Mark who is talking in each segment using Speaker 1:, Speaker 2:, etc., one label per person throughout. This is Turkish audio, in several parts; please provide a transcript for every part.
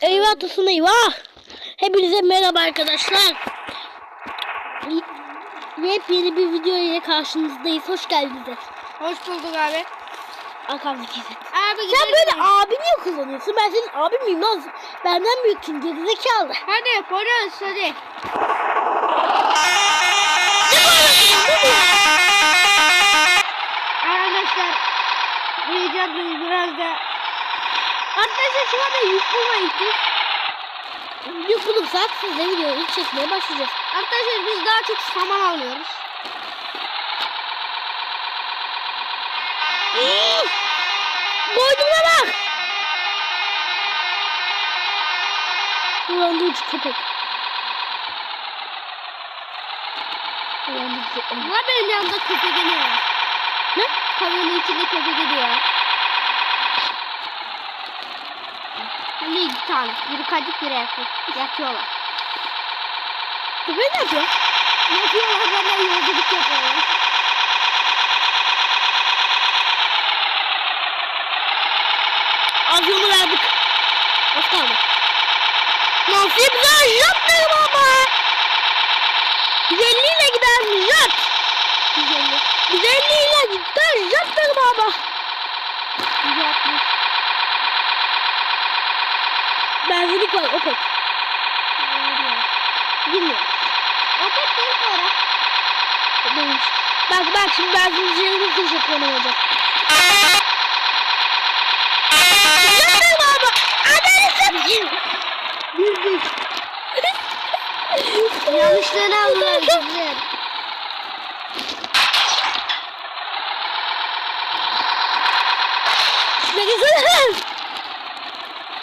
Speaker 1: Eyvah Tosun eyvah. Hepinize merhaba arkadaşlar. Yepyeni bir video ile karşınızdayız. Hoş geldiniz.
Speaker 2: Hoş bulduk abi.
Speaker 1: Arkamdaki izin.
Speaker 2: Abi
Speaker 1: Sen
Speaker 2: gidelim.
Speaker 1: böyle abi niye kullanıyorsun? Ben senin abin miyim lan? Benden büyüksün gerizekalı.
Speaker 2: Hadi polis hadi. Arkadaşlar heyecanlıyız biraz da. Arkadaşlar şu anda yük bulmayız.
Speaker 1: Yük bulursak sizle videoyu çekmeye başlayacağız.
Speaker 2: Arkadaşlar biz daha çok saman alıyoruz.
Speaker 1: Koydum bak. Uyandırıcı köpek. Uyandırıcı köpek.
Speaker 2: Var benim yanımda köpek geliyor.
Speaker 1: Ne?
Speaker 2: Kamyonun içinde köpek geliyor. Hani iki tane. Biri kaçık biri erkek. Yatıyorlar.
Speaker 1: Ne yapıyor?
Speaker 2: Yatıyorlar benden yolculuk yapıyorlar.
Speaker 1: Avyonu verdik. Az kaldı. Nasip jet benim ama. 150 ile gider jet. 150. 150 ile jet benim ama.
Speaker 2: Yatmış.
Speaker 1: Benzinlik var Opet. Bilmiyorum.
Speaker 2: Opet değil bu ara.
Speaker 1: Neymiş? Bak bak şimdi benzincilerin kıracak benim olacak. Benim ama. Adını satayım. Bildik.
Speaker 2: Yanlışlarını aldılar bizler.
Speaker 1: Ne güzel.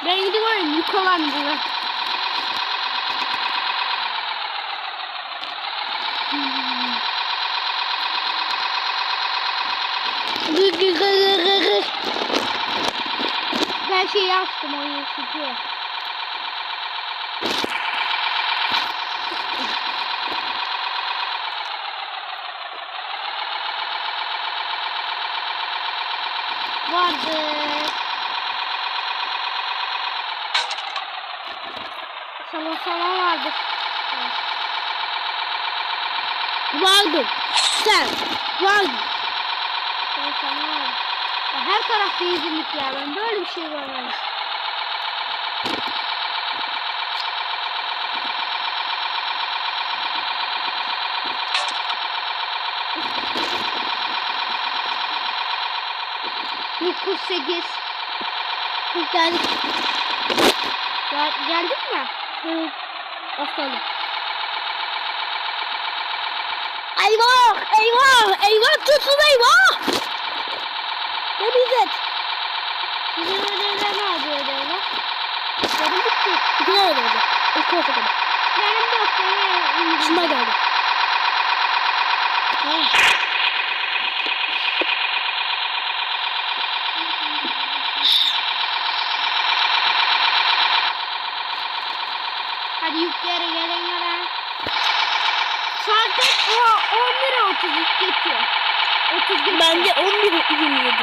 Speaker 2: Ben yıkalandılar. Ben şey yaptım o yeşili. Vardı. Salon salon vardı.
Speaker 1: Vardım. Sen.
Speaker 2: Ya her taraf benzinlik ya ben böyle bir şey görmedim. 48.
Speaker 1: Biz geldik.
Speaker 2: Gel, geldin mi?
Speaker 1: Hı. Az kaldı. Eyvah! Eyvah! Eyvah tutun eyvah! Ne bizzet?
Speaker 2: Sizin ödevler ne yapıyor ödevler?
Speaker 1: Benim bitti. İki tane oldu. İki oldu kadar.
Speaker 2: Benim de yok. Benim
Speaker 1: Şunlar geldi.
Speaker 2: Hadi yüklere gelin gelin. Saat o 11'e 33 geçiyor. 30 geçiyor.
Speaker 1: Bende 11 27.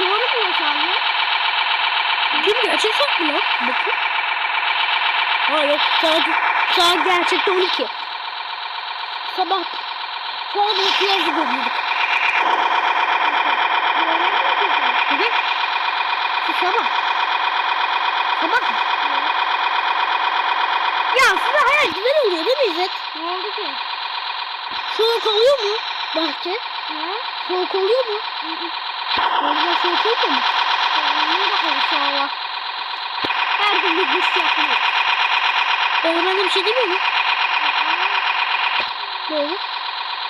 Speaker 2: Doğru mu?
Speaker 1: Değil mi? Gerçek saat mi lan? Bakın. Ha yok saat, saat gerçekte 12. Sabah şu an 12'ye gidiyorduk. Evet. Şu sabah. Sabah size hayal güzel oluyor değil mi İzzet?
Speaker 2: Ne oldu ki?
Speaker 1: Soğuk oluyor mu? Bahçe.
Speaker 2: Ne?
Speaker 1: Soğuk oluyor mu? Orada soğuk oluyor mu?
Speaker 2: Ne bakalım soğuğa. Her gün bir diş yapıyor.
Speaker 1: Öğretmen bir şey demiyor mu? Doğru.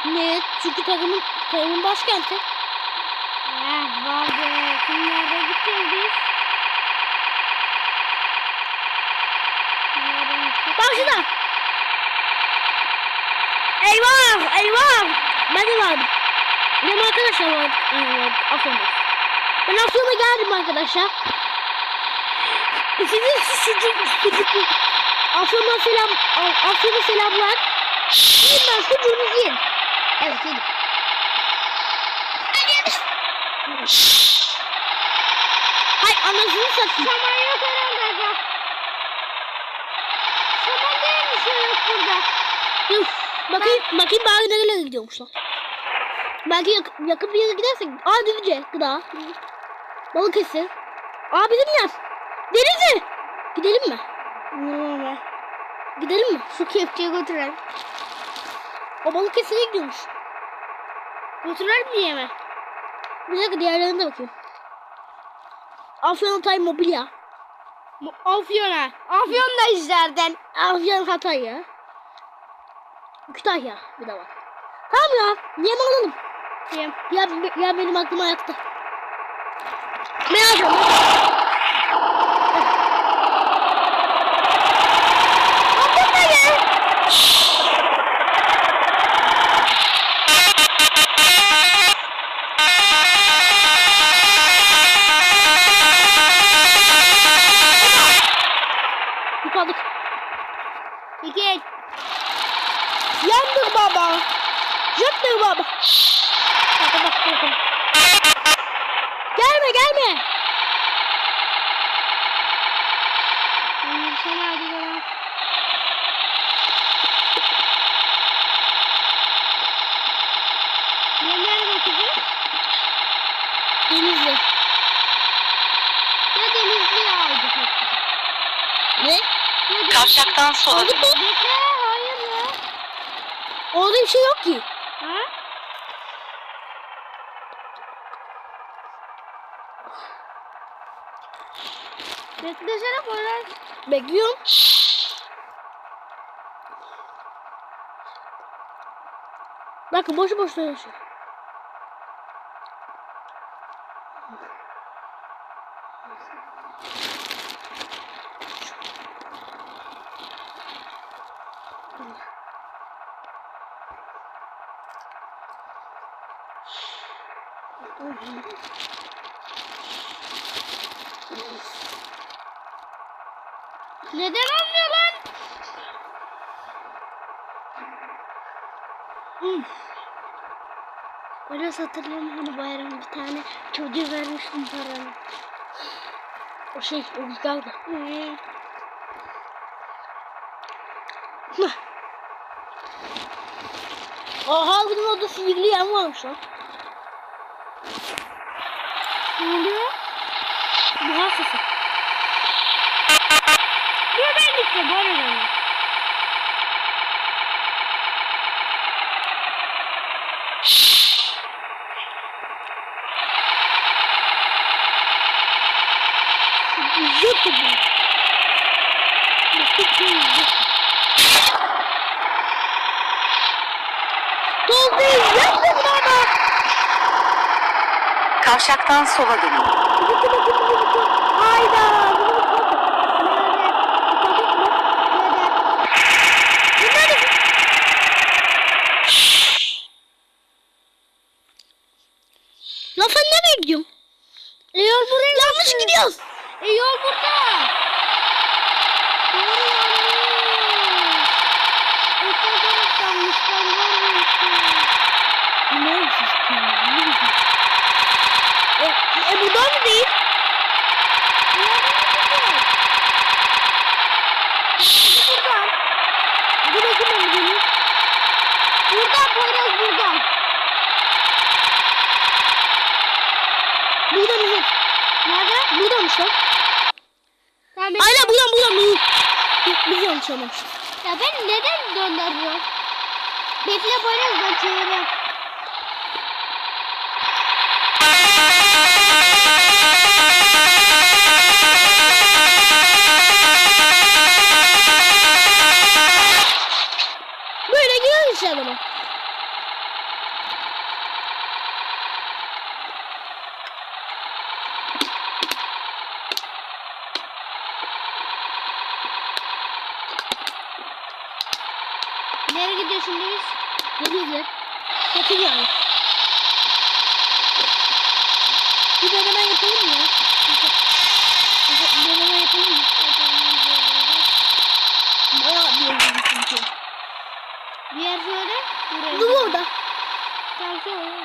Speaker 1: Ne? Çünkü takımın, takımın başkenti.
Speaker 2: Eh vardı. Nerede gideceğiz biz?
Speaker 1: Bak şurada. Eyvah! Eyvah! Ben de vardım. Benim arkadaşlar var. Ay, Afyon'da. Ben Afyon'a geldim arkadaşlar. Sizin sucuk, sucuklu. Afyon'a selam, Af- Afyon'a selamlar. Yiyin ben sucuğunuzu yiyin. Evet yedim. Hayır anasını satayım.
Speaker 2: Saman yok herhalde aga. Saman diye bir şey yok burada.
Speaker 1: Dur. Bakayım, bakayım bari nerelere gidiyormuşlar. Belki yak, yakın bir yere gidersek. Aa Düzce gıda. Balıkesir. Aa bizim yer. Denizli. Gidelim mi?
Speaker 2: Bilmiyorum
Speaker 1: Gidelim mi?
Speaker 2: Şu kepçeyi götürelim.
Speaker 1: O Balıkesir'e gidiyormuş.
Speaker 2: Götürelim mi yeme?
Speaker 1: Bir dakika diğerlerine de bakayım. Afyon Hatay Mobilya.
Speaker 2: Afyon'a. Afyon'da izlerden.
Speaker 1: Afyon Hatay ya. Kütahya bir de var. Tamam ya. Niye alalım?
Speaker 2: Diyeyim.
Speaker 1: Ya, ya benim aklıma yattı. Ne beni. Yukarıdık.
Speaker 2: Peki.
Speaker 1: Yandır baba. Yandır baba. Hadi bak bakalım. Gelme gelme.
Speaker 2: Sen hadi bana. Bakacağız?
Speaker 1: Denizli.
Speaker 2: Ya Denizli'ye aldık hep.
Speaker 1: Ne?
Speaker 2: Ya Denizli-
Speaker 3: Kavşaktan sola
Speaker 1: Aldık mı?
Speaker 2: Bekle hayır ya.
Speaker 1: Orada bir şey yok ki.
Speaker 2: Ha? Beklesene Poyraz.
Speaker 1: Bekliyorum. Bakın boşu boşuna yaşıyor.
Speaker 2: Neden olmuyor lan?
Speaker 1: Biraz hatırlıyorum hani bayram bir tane çocuğa vermiştim paranı. O şey o güzeldi. Aha bizim orada sihirli yan varmış lan.
Speaker 2: Ne oluyor?
Speaker 1: Buhar sesi.
Speaker 2: Dur ben gittim bu arada.
Speaker 1: Yok bu. Bakın şey yok. Doldu yaptın baba.
Speaker 3: Kavşaktan sola dön.
Speaker 1: Gitti bakın bunu bakın. Hayda. Bunu bakın. Bunlar da Lan sen nereye gidiyorsun?
Speaker 2: E yol buraya
Speaker 1: Yanlış gidiyoruz.
Speaker 2: E yol burada. Doğru yanlış. Öte taraftanmış ben görmemiştim.
Speaker 1: Ne olmuş E, e buradan mı değil?
Speaker 2: Buradan.
Speaker 1: Bakayım ben bunu.
Speaker 2: Buradan Poyraz buradan.
Speaker 1: Buradan mı?
Speaker 2: Nerede?
Speaker 1: Buradanmış lan. Aynen buradan buradan. Biz, biz yanlış anlamışız.
Speaker 2: Ya ben neden döndürüyorum? Bekle Poyraz ben çevireyim.
Speaker 1: Böyle gidiyoruz işte adama.
Speaker 2: Nereye gidiyor şimdi biz?
Speaker 1: Yakın yani. Bir deneme yapalım ya? Bir deneme yapalım mı? Bayağı bir yol yürüdük çünkü.
Speaker 2: Söyle. Buraya.
Speaker 1: Dur orada.
Speaker 2: Tamam söyle.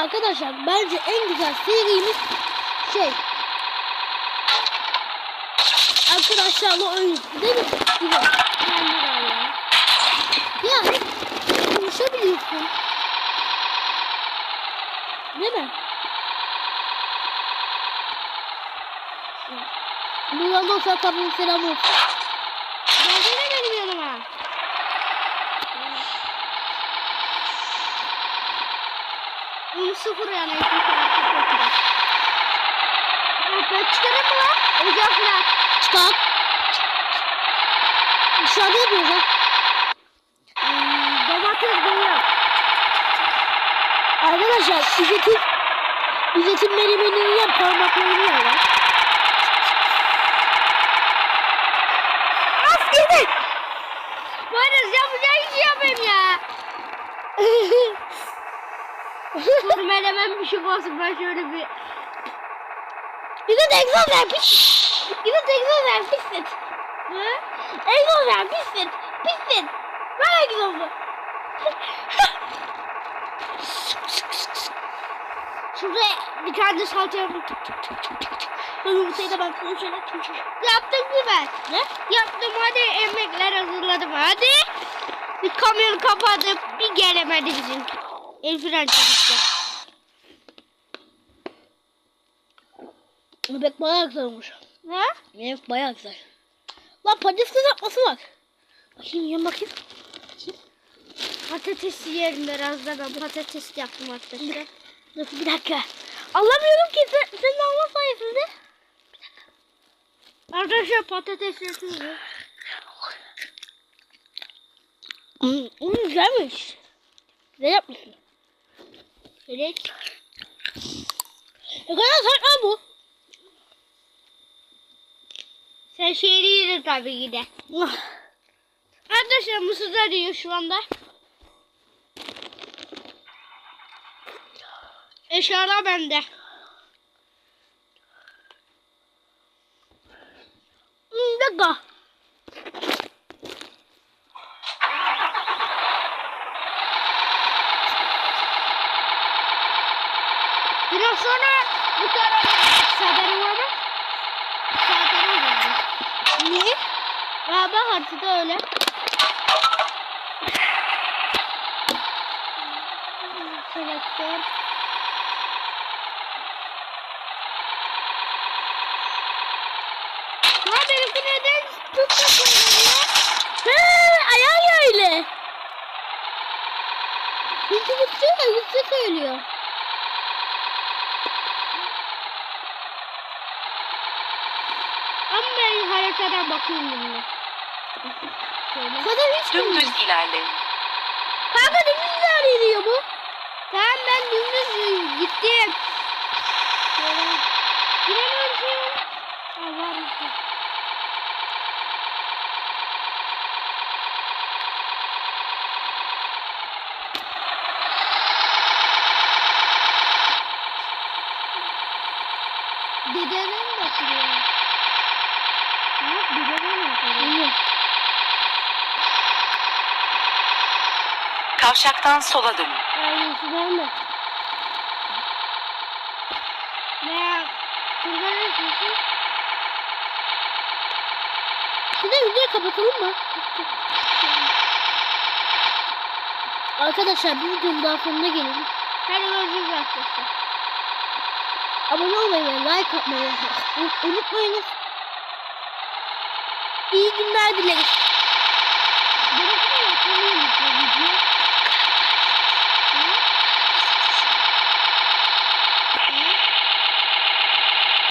Speaker 1: Arkadaşlar bence en güzel serimiz şey Arkadaşlarla oyun değil mi? Güzel.
Speaker 2: Kendi var ya.
Speaker 1: Ya hep konuşabiliyorsun. Değil mi? Buradan da olsa kapının selamı olsun.
Speaker 2: Onu sıfır yani. ben çıkarım mı lan? Ocak falan.
Speaker 1: Çıkar. Dışarıda yapıyoruz ha.
Speaker 2: Domates koyuyorum.
Speaker 1: Arkadaşlar üzetim üzetim menemenini yiyen parmaklarını lan.
Speaker 2: Az gibi. Böyle yapacağım iş yapayım ya. Dur menemen bir şey olsun ben şöyle bir.
Speaker 1: İzet egzoz ver pis. İzet egzoz ver pissin.
Speaker 2: Hı?
Speaker 1: Egzoz ver pissin. Pissin. Ver egzozu.
Speaker 2: Şuraya bir tane de salça yapayım.
Speaker 1: Ben yumurtayı da ben şöyle
Speaker 2: Yaptım mı ben?
Speaker 1: Ne?
Speaker 2: Yaptım hadi emekler hazırladım hadi. Bir kamyonu kapatıp bir gelemedi bizim. El fren çekti.
Speaker 1: Bebek bayağı güzel olmuş.
Speaker 2: Ha?
Speaker 1: Bebek bayağı güzel. Lan patates kızartması var. Bakayım yiyin bakayım.
Speaker 2: Patates yerim biraz da ben patates yaptım arkadaşlar.
Speaker 1: Dur bir dakika. Anlamıyorum ki sen, senin alma sayesinde.
Speaker 2: Arkadaşlar patates yapıyorum.
Speaker 1: Hmm, hmm, güzelmiş. Güzel yapmışsın.
Speaker 2: Evet.
Speaker 1: Ne kadar lan bu.
Speaker 2: Sen şeyini yedin tabii ki de. Arkadaşlar mısır arıyor şu anda. Eşyalar bende.
Speaker 1: Hmm, bir dakika.
Speaker 2: Biraz sonra bu tarafa var mı? Sadara var
Speaker 1: Niye?
Speaker 2: Galiba haritada öyle. Selektör. Ya benimki neden Türkçe söyleniyor?
Speaker 1: He, ayağı öyle. Tutuyor da hızlı söylüyor.
Speaker 2: Ben haritadan bakıyorum bunu. Şöyle.
Speaker 1: Kadar hiç.
Speaker 3: Dümdüz ilerleyin.
Speaker 1: Kanka güzel yürüyor bu.
Speaker 2: Tamam ben dümdüz gittim. Şöyle. Giremiyorum. Ha var işte. Dedene mi bakıyor? Ha, dedene mi bakıyor?
Speaker 1: Bilmiyorum.
Speaker 3: Kavşaktan sola dönün.
Speaker 1: Aynısı verme.
Speaker 2: Ne? Burada ne?
Speaker 1: Bir de videoyu kapatalım mı? Arkadaşlar bir videonun daha sonuna gelelim.
Speaker 2: Hadi görüşürüz arkadaşlar.
Speaker 1: Abone olmayı ve like atmayı un- unutmayınız. İyi günler dileriz.
Speaker 2: Yapamıyorum.